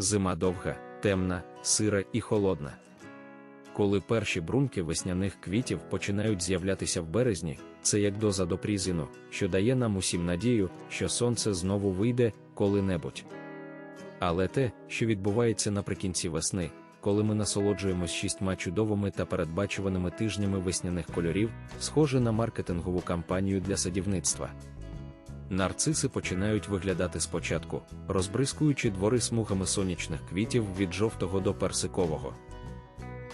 Зима довга, темна, сира і холодна. Коли перші брунки весняних квітів починають з'являтися в березні, це як доза до прізину, що дає нам усім надію, що сонце знову вийде коли-небудь. Але те, що відбувається наприкінці весни, коли ми насолоджуємось шістьма чудовими та передбачуваними тижнями весняних кольорів, схоже на маркетингову кампанію для садівництва. Нарциси починають виглядати спочатку, розбризкуючи двори смугами сонячних квітів від жовтого до персикового.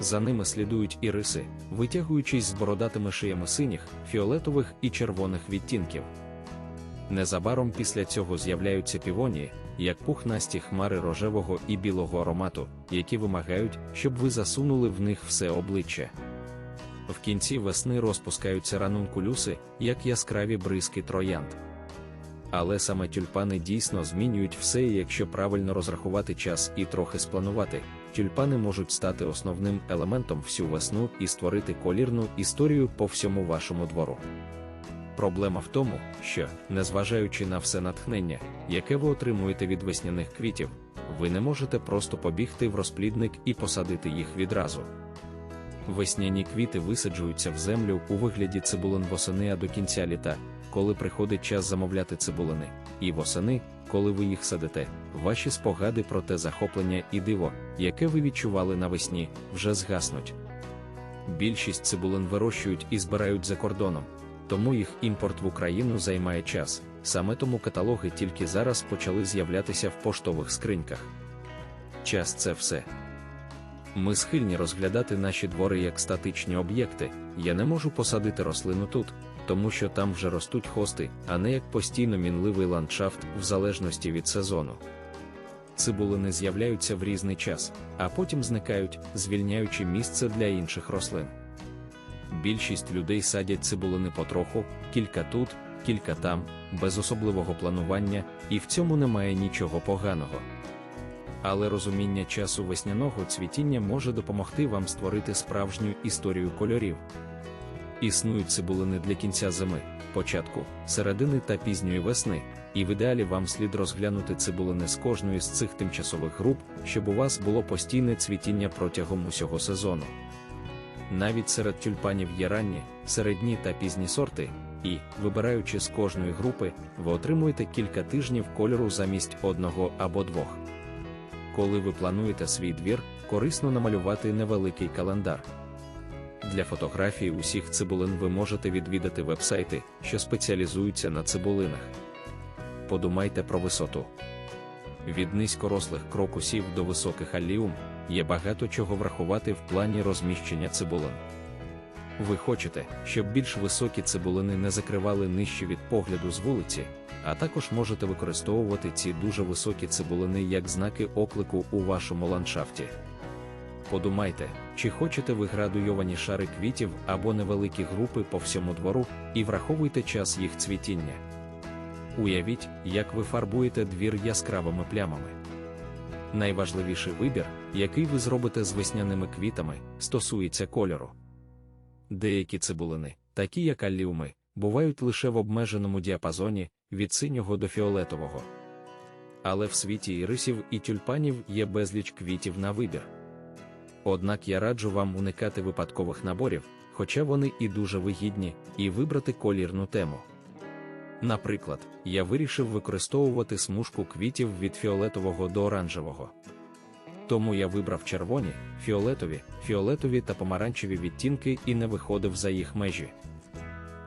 За ними слідують іриси, витягуючись з бородатими шиями синіх, фіолетових і червоних відтінків. Незабаром після цього з'являються півонії, як пухнасті хмари рожевого і білого аромату, які вимагають, щоб ви засунули в них все обличчя. В кінці весни розпускаються ранункулюси, як яскраві бризки троянд. Але саме тюльпани дійсно змінюють все, і якщо правильно розрахувати час і трохи спланувати, тюльпани можуть стати основним елементом всю весну і створити колірну історію по всьому вашому двору. Проблема в тому, що, незважаючи на все натхнення, яке ви отримуєте від весняних квітів, ви не можете просто побігти в розплідник і посадити їх відразу. Весняні квіти висаджуються в землю у вигляді цибулин восени а до кінця літа, коли приходить час замовляти цибулини, і восени, коли ви їх садите, ваші спогади про те захоплення і диво, яке ви відчували навесні, вже згаснуть. Більшість цибулин вирощують і збирають за кордоном, тому їх імпорт в Україну займає час, саме тому каталоги тільки зараз почали з'являтися в поштових скриньках. Час це все. Ми схильні розглядати наші двори як статичні об'єкти. Я не можу посадити рослину тут, тому що там вже ростуть хости, а не як постійно мінливий ландшафт в залежності від сезону. Цибулини з'являються в різний час, а потім зникають, звільняючи місце для інших рослин. Більшість людей садять цибулини потроху, кілька тут, кілька там, без особливого планування, і в цьому немає нічого поганого. Але розуміння часу весняного цвітіння може допомогти вам створити справжню історію кольорів. Існують цибулини для кінця зими, початку, середини та пізньої весни, і в ідеалі вам слід розглянути цибулини з кожної з цих тимчасових груп, щоб у вас було постійне цвітіння протягом усього сезону. Навіть серед тюльпанів є ранні, середні та пізні сорти, і, вибираючи з кожної групи, ви отримуєте кілька тижнів кольору замість одного або двох. Коли ви плануєте свій двір, корисно намалювати невеликий календар. Для фотографії усіх цибулин ви можете відвідати вебсайти, що спеціалізуються на цибулинах. Подумайте про висоту. Від низькорослих крокусів до високих аліум є багато чого врахувати в плані розміщення цибулин. Ви хочете, щоб більш високі цибулини не закривали нижче від погляду з вулиці, а також можете використовувати ці дуже високі цибулини як знаки оклику у вашому ландшафті. Подумайте, чи хочете ви градуйовані шари квітів або невеликі групи по всьому двору, і враховуйте час їх цвітіння. Уявіть, як ви фарбуєте двір яскравими плямами. Найважливіший вибір, який ви зробите з весняними квітами, стосується кольору. Деякі цибулини, такі як аліуми, бувають лише в обмеженому діапазоні від синього до фіолетового. Але в світі ірисів і тюльпанів є безліч квітів на вибір. Однак я раджу вам уникати випадкових наборів, хоча вони і дуже вигідні, і вибрати колірну тему. Наприклад, я вирішив використовувати смужку квітів від фіолетового до оранжевого. Тому я вибрав червоні, фіолетові, фіолетові та помаранчеві відтінки і не виходив за їх межі.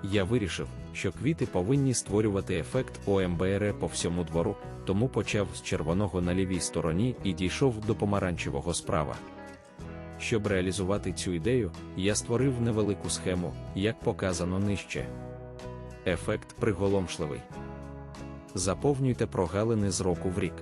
Я вирішив, що квіти повинні створювати ефект ОМБР по всьому двору, тому почав з червоного на лівій стороні і дійшов до помаранчевого справа. Щоб реалізувати цю ідею, я створив невелику схему, як показано нижче. Ефект приголомшливий. Заповнюйте прогалини з року в рік.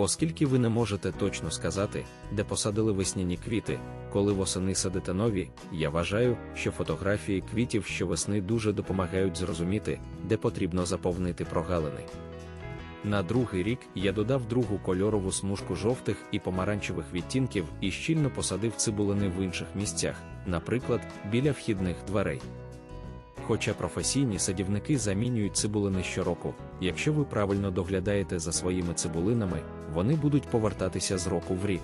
Оскільки ви не можете точно сказати, де посадили весняні квіти, коли восени садите нові, я вважаю, що фотографії квітів щовесни дуже допомагають зрозуміти, де потрібно заповнити прогалини. На другий рік я додав другу кольорову смужку жовтих і помаранчевих відтінків і щільно посадив цибулини в інших місцях, наприклад, біля вхідних дверей. Хоча професійні садівники замінюють цибулини щороку, якщо ви правильно доглядаєте за своїми цибулинами, вони будуть повертатися з року в рік.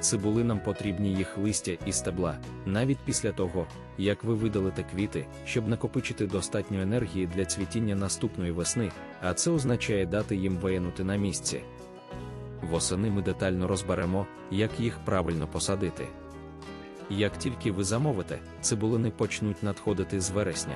Цибулинам потрібні їх листя і стебла, навіть після того, як ви видалите квіти, щоб накопичити достатньо енергії для цвітіння наступної весни, а це означає дати їм виянути на місці. Восени ми детально розберемо, як їх правильно посадити. Як тільки ви замовите, цибулини почнуть надходити з вересня.